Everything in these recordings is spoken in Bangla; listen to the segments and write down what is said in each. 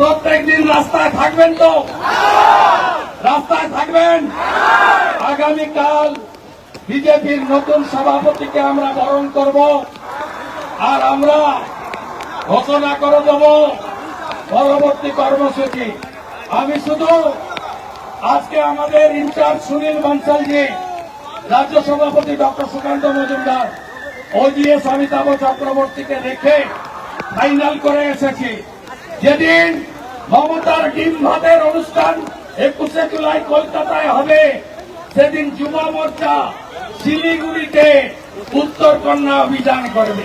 প্রত্যেক দিন রাস্তায় থাকবেন তো? রাস্তায় থাকবেন? আগামীকাল বিজেপির নতুন সভাপতিকে আমরা বরণ করব। আর আমরা ঘোষণা করে দেব পরবর্তী কর্মসূচি। আমি শুধু আজকে আমাদের ইনচার্জ সুনীল বানসালজি রাজ্য সভাপতি ডক্টর সুকান্ত মজুমদার ওজিএস অমিতাভ চক্রবর্তীকে রেখে ফাইনাল করে এসেছি। যেদিন মমতার ডিম ভাতের অনুষ্ঠান একুশে জুলাই কলকাতায় হবে, সেদিন যুব মোর্চা শিলিগুড়িতে উত্তর কন্যা অভিযান করবে।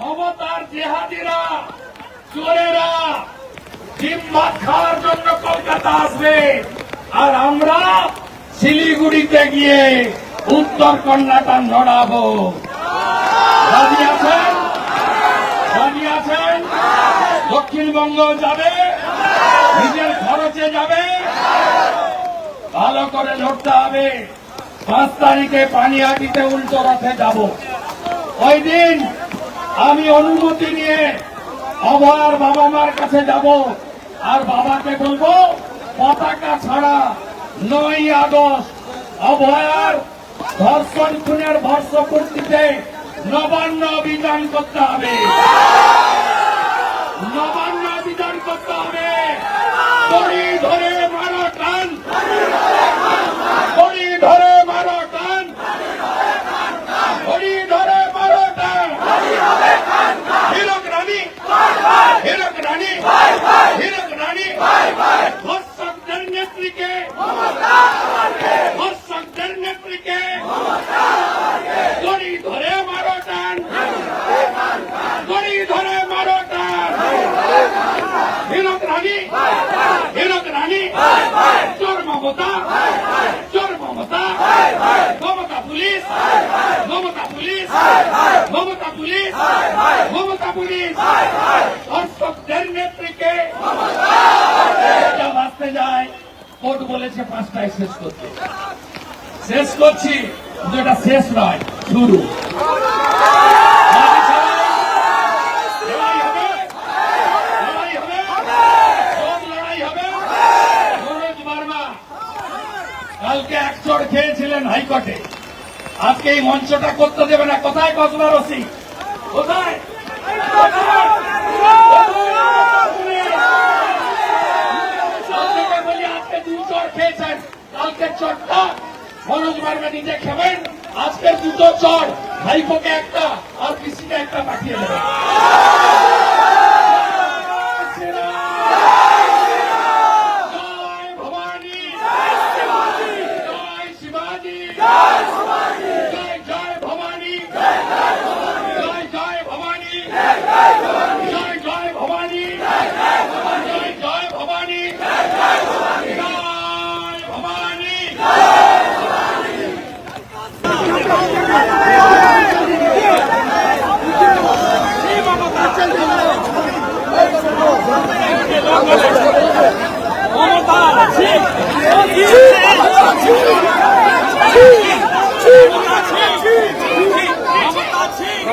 মমতার জেহাদিরা, চোরেরা ডিম ভাত খাওয়ার জন্য কলকাতা আসবে। আর আমরা শিলিগুড়িতে গিয়ে উত্তর কন্যাটা নড়াবো। রাজি আছেন? রাজি আছেন? দক্ষিণবঙ্গ যাবে? নিজের খরচে যাবে? ভালো করে লড়তে হবে। পাঁচ তারিখে পানিহাটিতে উল্টো রথে যাব। ওই দিন আমি অনুমতি নিয়ে অভয়ার বাবা মার কাছে যাব। আর বাবাকে বলব, পতাকা ছাড়া নয় আগস্ট অভয়ার ধর্ষণ খুনের বর্ষপূর্তিতে নবান্ন অভিযান করতে হবে। নবান্ন অভিযান করতে হবে। দড়ি ধরে মারো টান। দড়ি ধরে মারো টান। দড়ি ধরে মারো টান। হিরক রানী। হিরক রানী। হিরক রানী। ধর্ষকদের নেত্রীকে ধর্ষকদের নেত্রীকে দড়ি ধরে মারো টান দড়ি ধরে মারো টান হিরক রানী হিরক রানী চোর মমতা চোর Mamata Mamata police Mamata police Mamata police Mamata police ধর্ষকদের নেত্রীকে যা বাঁচতে যায় কোর্ট বলেছে পাঁচটায় শেষ করতে শেষ করছি। কিন্তু এটা শেষ নয়, শুরু। হাইকোর্টে আজকে এই মঞ্চটা করতে দেবে না। কোথায় কসবার ওসি কোথায়? খেয়েছেন। খাবেন। দুটো চড় ভাইপোকে একটা, আর পিসিকে একটা পাঠিয়ে দেবেন